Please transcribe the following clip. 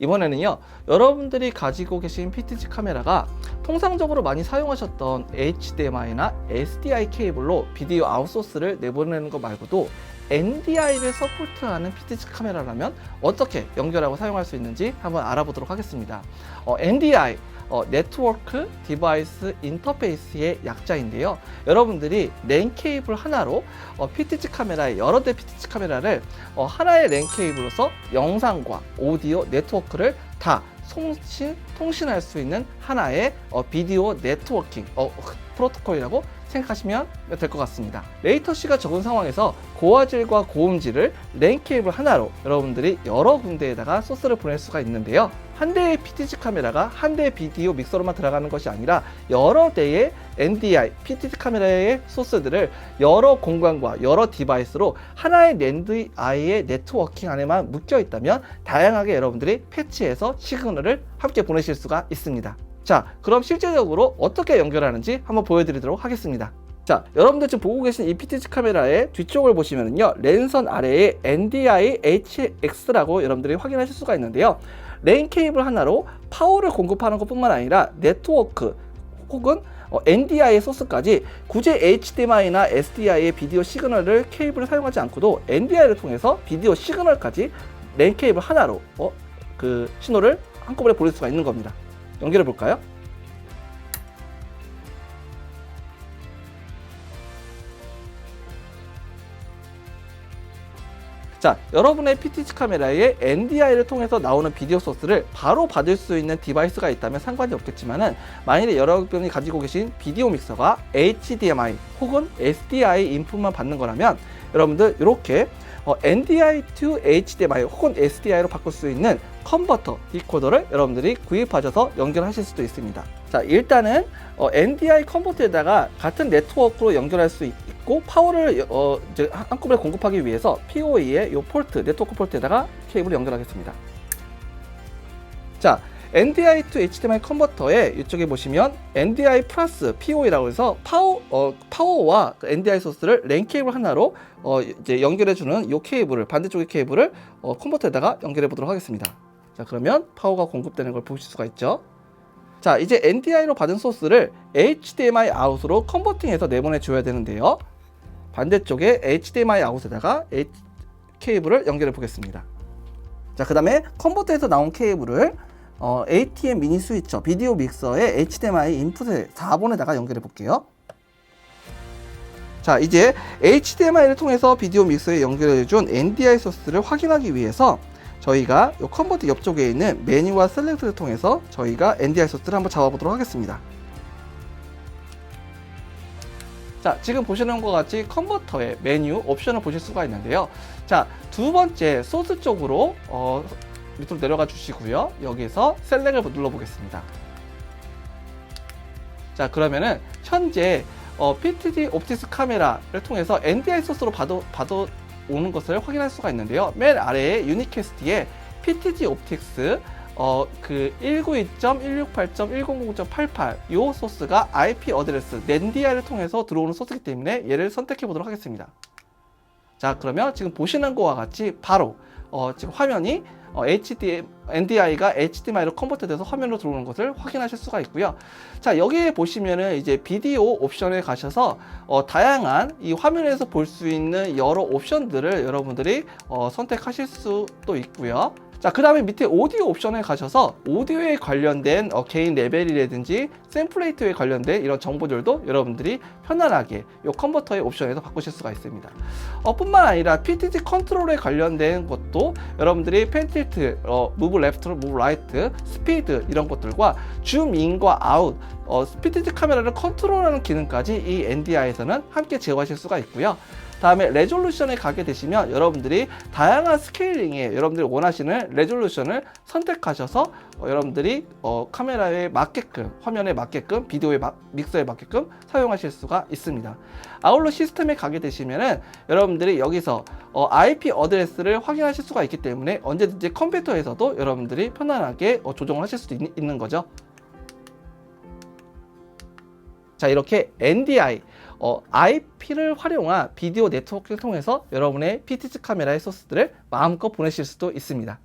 이번에는요 여러분들이 가지고 계신 PTZ 카메라가 통상적으로 많이 사용하셨던 HDMI나 SDI 케이블로 비디오 아웃소스를 내보내는 것 말고도 NDI를 서포트하는 PTZ 카메라라면 어떻게 연결하고 사용할 수 있는지 한번 알아보도록 하겠습니다. 어, NDI 어, 네트워크 디바이스 인터페이스의 약자인데요. 여러분들이 랜 케이블 하나로 어, PTZ 카메라의 여러 대 PTZ 카메라를 어, 하나의 랜 케이블로서 영상과 오디오 네트워크를 다 송신, 통신할 수 있는 하나의 어, 비디오 네트워킹 어, 프로토콜이라고 생각하시면 될 것 같습니다. 레이터시가 적은 상황에서 고화질과 고음질을 랜 케이블 하나로 여러분들이 여러 군데에다가 소스를 보낼 수가 있는데요. 한 대의 PTZ 카메라가 한 대의 비디오 믹서로만 들어가는 것이 아니라 여러 대의 NDI, PTZ 카메라의 소스들을 여러 공간과 여러 디바이스로 하나의 NDI의 네트워킹 안에만 묶여 있다면 다양하게 여러분들이 패치해서 시그널을 함께 보내실 수가 있습니다. 자, 그럼 실제적으로 어떻게 연결하는지 한번 보여드리도록 하겠습니다. 자, 여러분들 지금 보고 계신 이 PTZ 카메라의 뒤쪽을 보시면요. 랜선 아래에 NDI HX라고 여러분들이 확인하실 수가 있는데요. 랜 케이블 하나로 파워를 공급하는 것 뿐만 아니라 네트워크 혹은 어, NDI의 소스까지 굳이 HDMI나 SDI의 비디오 시그널을 케이블을 사용하지 않고도 NDI를 통해서 비디오 시그널까지 랜 케이블 하나로 어, 그 신호를 한꺼번에 보낼 수가 있는 겁니다. 연결해 볼까요? 자, 여러분의 PTZ 카메라에 NDI를 통해서 나오는 비디오 소스를 바로 받을 수 있는 디바이스가 있다면 상관이 없겠지만은 만일에 여러분이 가지고 계신 비디오 믹서가 HDMI 혹은 SDI 인풋만 받는 거라면 여러분들 이렇게 어, NDI to HDMI 혹은 SDI로 바꿀 수 있는 컨버터 디코더를 여러분들이 구입하셔서 연결하실 수도 있습니다. 자, 일단은 어, NDI 컨버터에다가 같은 네트워크로 연결할 수 있고 파워를 어, 한꺼번에 공급하기 위해서 PoE의 이 포트 네트워크 포트에다가 케이블을 연결하겠습니다. 자, NDI to HDMI 컨버터에 이쪽에 보시면 NDI 플러스 PoE라고 해서 파워 어, 파워와 그 NDI 소스를 랜 케이블 하나로 어, 이제 연결해주는 이 케이블을 반대쪽의 케이블을 어, 컨버터에다가 연결해 보도록 하겠습니다. 자, 그러면 파워가 공급되는 걸 보실 수가 있죠. 자, 이제 NDI로 받은 소스를 HDMI 아웃으로 컨버팅해서 내보내 줘야 되는데요. 반대쪽에 HDMI 아웃에다가 H 케이블을 연결해 보겠습니다. 자, 그 다음에 컨버터에서 나온 케이블을 어, ATM 미니 스위처 비디오 믹서의 HDMI 인풋에 4번에다가 연결해 볼게요. 자, 이제 HDMI를 통해서 비디오 믹서에 연결해 준 NDI 소스를 확인하기 위해서 저희가 이 컨버터 옆쪽에 있는 메뉴와 셀렉트를 통해서 저희가 NDI 소스를 한번 잡아보도록 하겠습니다. 자, 지금 보시는 것 같이 컨버터의 메뉴 옵션을 보실 수가 있는데요. 자, 두 번째 소스 쪽으로 어, 밑으로 내려가 주시고요. 여기서 셀렉을 눌러보겠습니다. 자, 그러면은 현재 어, PTD 옵티스 카메라를 통해서 NDI 소스로 봐도, 봐도 오는 것을 확인할 수가 있는데요. 맨 아래에 유니캐스트에 PTG 옵틱스 어, 그 192.168.100.88 요 소스가 IP 어드레스 NDI를 통해서 들어오는 소스이기 때문에 얘를 선택해 보도록 하겠습니다. 자, 그러면 지금 보시는 것과 같이 바로 어, 지금 화면이 어, HDMI, NDI가 HDMI로 컨버트돼서 화면으로 들어오는 것을 확인하실 수가 있고요. 자, 여기에 보시면은 이제 비디오 옵션에 가셔서 어, 다양한 이 화면에서 볼 수 있는 여러 옵션들을 여러분들이 어, 선택하실 수도 있고요. 자, 그 다음에 밑에 오디오 옵션에 가셔서 오디오에 관련된 어, 개인 레벨이라든지 샘플 레이트에 관련된 이런 정보들도 여러분들이 편안하게 이 컨버터의 옵션에서 바꾸실 수가 있습니다. 어, 뿐만 아니라 PTT 컨트롤에 관련된 것도 여러분들이 펜틸트, 어, 무브 레프트, 무브 라이트, 스피드 이런 것들과 줌 인과 아웃, 어, PTT 카메라를 컨트롤하는 기능까지 이 NDI에서는 함께 제어하실 수가 있고요. 다음에 레졸루션에 가게 되시면 여러분들이 다양한 스케일링에 여러분들이 원하시는 레졸루션을 선택하셔서 어, 여러분들이 어, 카메라에 맞게끔 화면에 맞게끔 비디오에 마, 믹서에 맞게끔 사용하실 수가 있습니다. 아울러 시스템에 가게 되시면은 여러분들이 여기서 어, IP 어드레스를 확인하실 수가 있기 때문에 언제든지 컴퓨터에서도 여러분들이 편안하게 어, 조정을 하실 수도 있, 있는 거죠. 자 이렇게 NDI 어, IP를 활용한 비디오 네트워크를 통해서 여러분의 PTZ 카메라의 소스들을 마음껏 보내실 수도 있습니다.